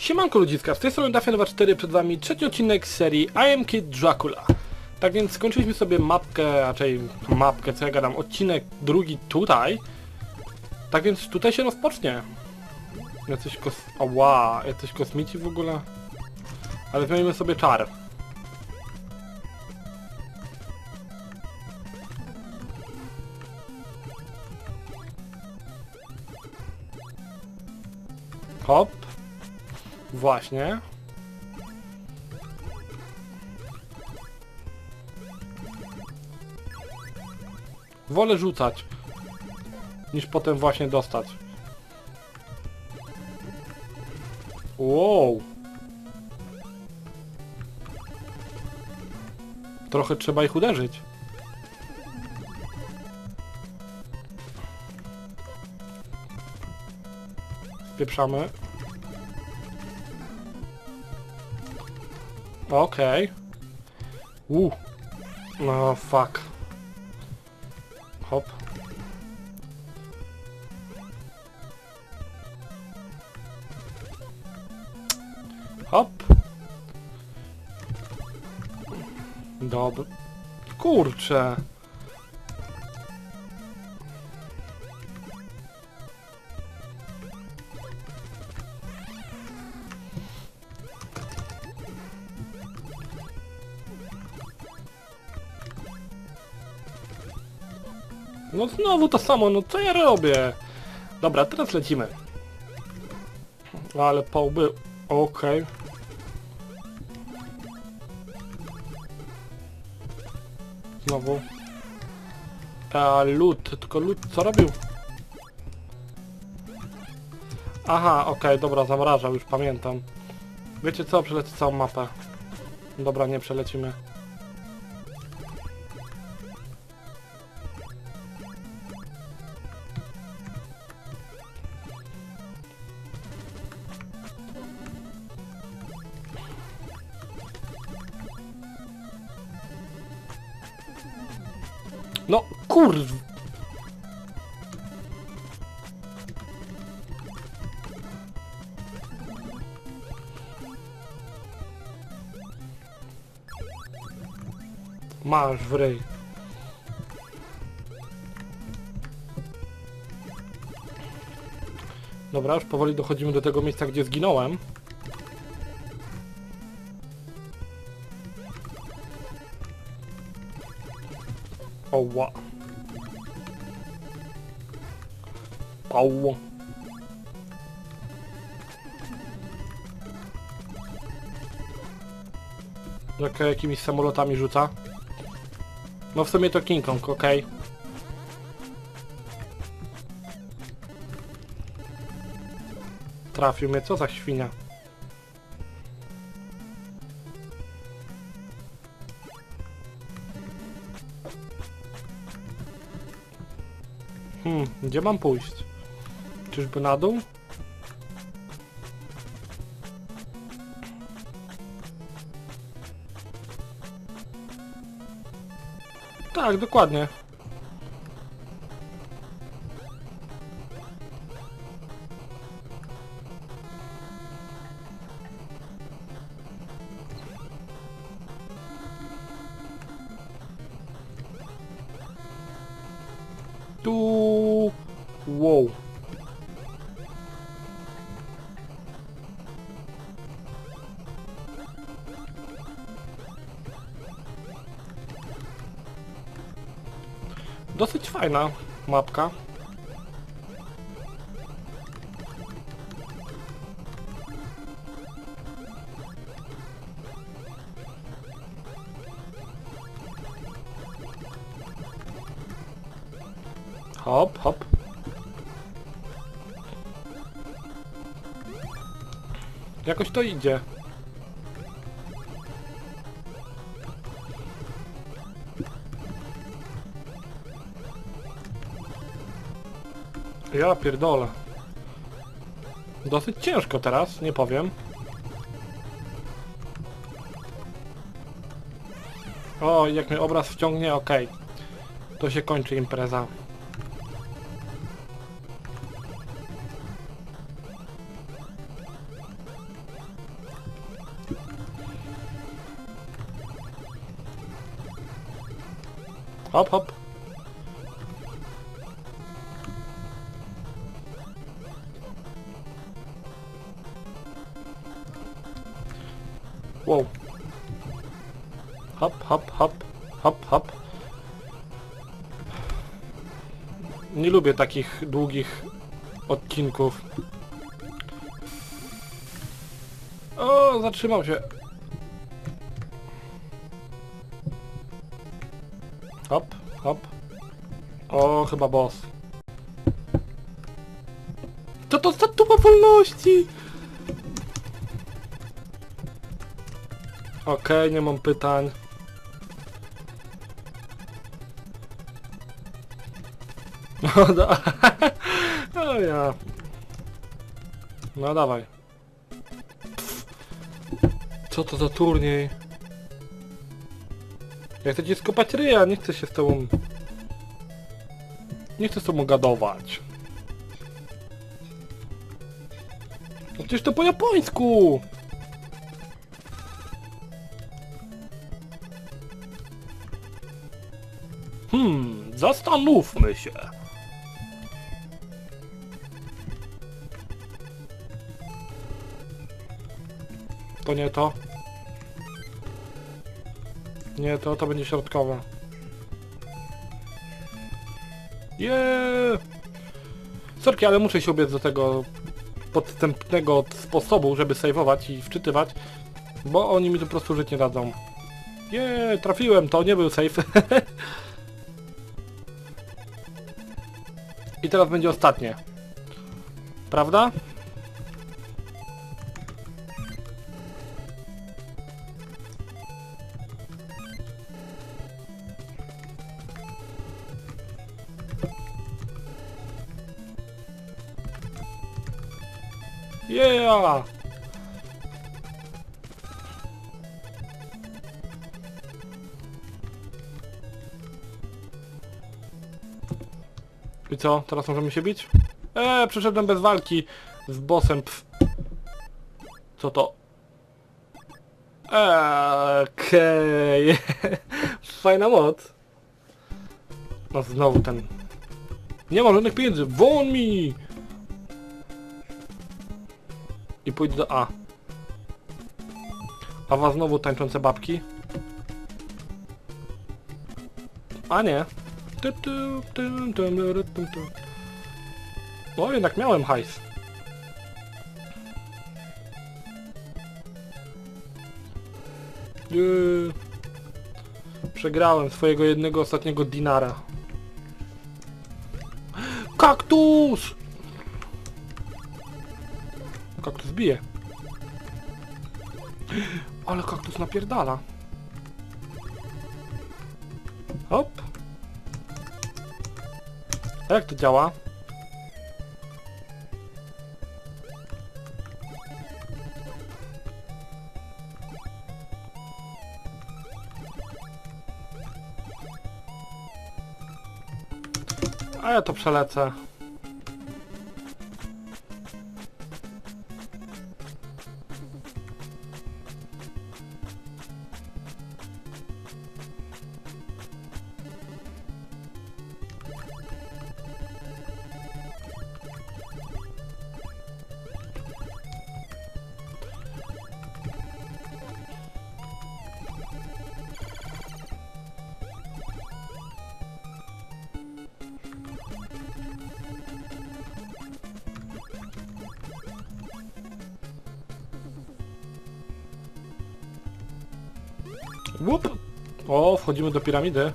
Siemanko ludziska, z tej strony Dafian 4 przed wami trzeci odcinek serii I Am Kid Dracula. Tak więc skończyliśmy sobie mapkę, raczej mapkę, co ja gadam, odcinek drugi tutaj. Tak więc tutaj się rozpocznie. Jacyś kos... Ała, jacyś kosmici w ogóle? Ale zmienimy sobie czar. Hop. Właśnie. Wolę rzucać, niż potem właśnie dostać. Wow. Trochę trzeba ich uderzyć. Spieprzamy. Okej. Okay. No fuck. Hop. Hop. Dobra. Kurczę. No znowu to samo, no co ja robię? Dobra, teraz lecimy. Ale połby... Okej. Znowu. A lód, tylko lód co robił? Aha, okej, dobra, zamrażał, już pamiętam. Wiecie co, przelecę całą mapę. Dobra, nie przelecimy. Kurw... Masz w ryj. Dobra, już powoli dochodzimy do tego miejsca, gdzie zginąłem. Oła. Oło. Jak jakimiś samolotami rzuca. No w sumie to King Kong, okej. Trafił mnie, co za świnia. Hmm, gdzie mam pójść? Czyżby na dół? Tak, dokładnie. Tu... Wow. Dosyć fajna mapka. Hop, hop. Jakoś to idzie. Ja pierdolę. Dosyć ciężko teraz, nie powiem. O, jak mnie obraz wciągnie, ok. To się kończy impreza. Hop, hop. Wow. Hop, hop, hop, hop, hop. Nie lubię takich długich odcinków. O, zatrzymał się. Hop, hop. O, chyba boss. To za tuba wolności? Okej, nie mam pytań. No, da. O ja. No dawaj. Co to za turniej? Ja chcę ci skopać ryja, nie chcę się z tobą... Nie chcę z tobą gadować. No przecież to po japońsku! Zastanówmy się. To nie to. Nie, to, to będzie środkowe. Jeee! Sorki, ale muszę się ubiec do tego podstępnego sposobu, żeby saveować i wczytywać, bo oni mi tu po prostu żyć nie dadzą. Jeee, trafiłem, to nie był save. Teraz będzie ostatnie. Prawda? Yeah! I co? Teraz możemy się bić? Eee, przeszedłem bez walki z bossem. Pff. Co to? Eee, Okej. Fajna moc. No znowu ten. Nie ma żadnych pieniędzy. Won mi! I pójdę do A. A was znowu tańczące babki. A nie. No jednak miałem hajs. Yy. Przegrałem swojego jednego ostatniego dinara. Kaktus! Kaktus bije. Ale kaktus napierdala. Hop. A jak to działa? A ja to przelecę. Łup! O, wchodzimy do piramidy.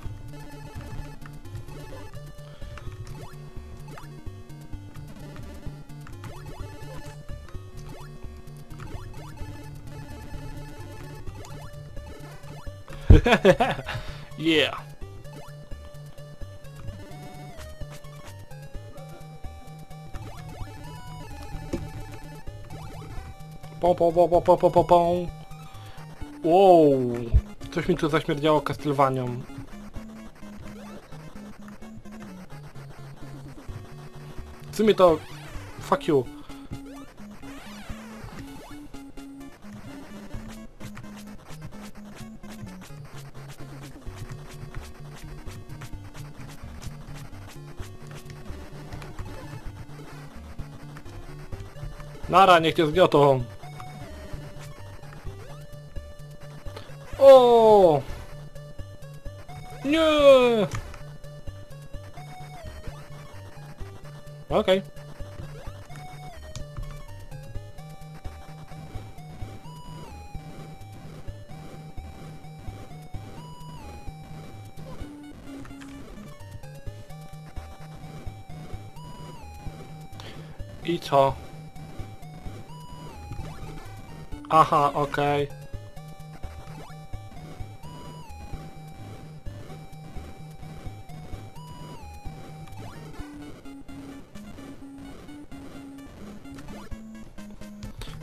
yeah. Pom, pom, pom, pom, pom, pom, pom. Wow. Coś mi tu zaśmierdziało Castlevanią. W sumie to... Fuck you. Nara, niech cię zgniotą. I co? Aha, okej.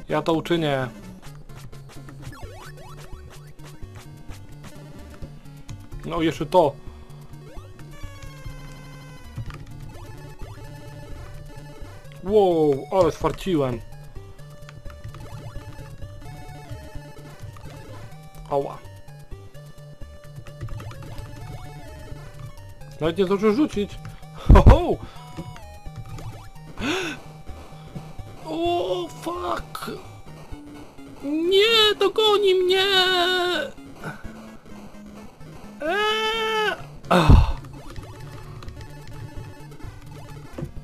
Ja to uczynię. No jeszcze to. Wow, ale sfarciłem. Ała. Nawet nie zdążył rzucić. Ho, ho! O, fuck! Nie, dogoni mnie! Eee! Ach.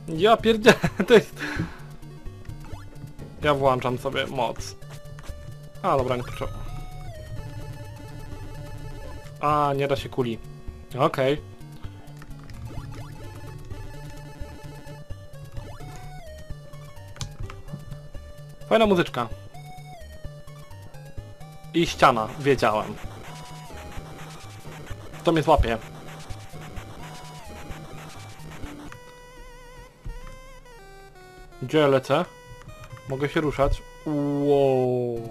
Ja pierdzie... to jest... Ja włączam sobie moc. A, dobra, nie potrzeba. A, nie da się kuli. Okej. Fajna muzyczka. I ściana, wiedziałem. To mnie złapie. Gdzie ja lecę? Mogę się ruszać. Wow.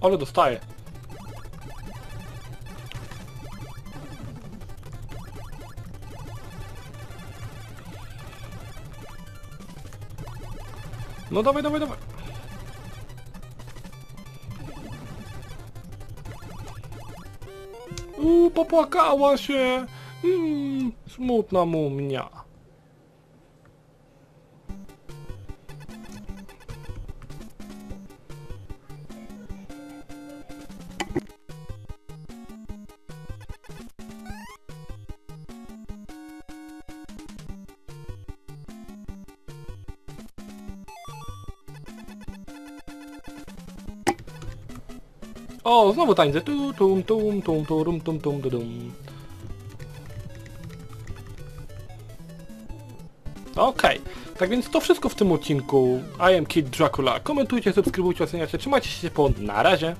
Ale dostaję. No dawaj, dawaj, dawaj. Uuu, popłakała się. Mm, smutna mumia. O, znowu tańce. Tu, tum, tum, tum, turum, tum, tum, tum, tum. Okej, tak więc to wszystko w tym odcinku. I am Kid Dracula. Komentujcie, subskrybujcie, oceniacie. Trzymajcie się po. Na razie.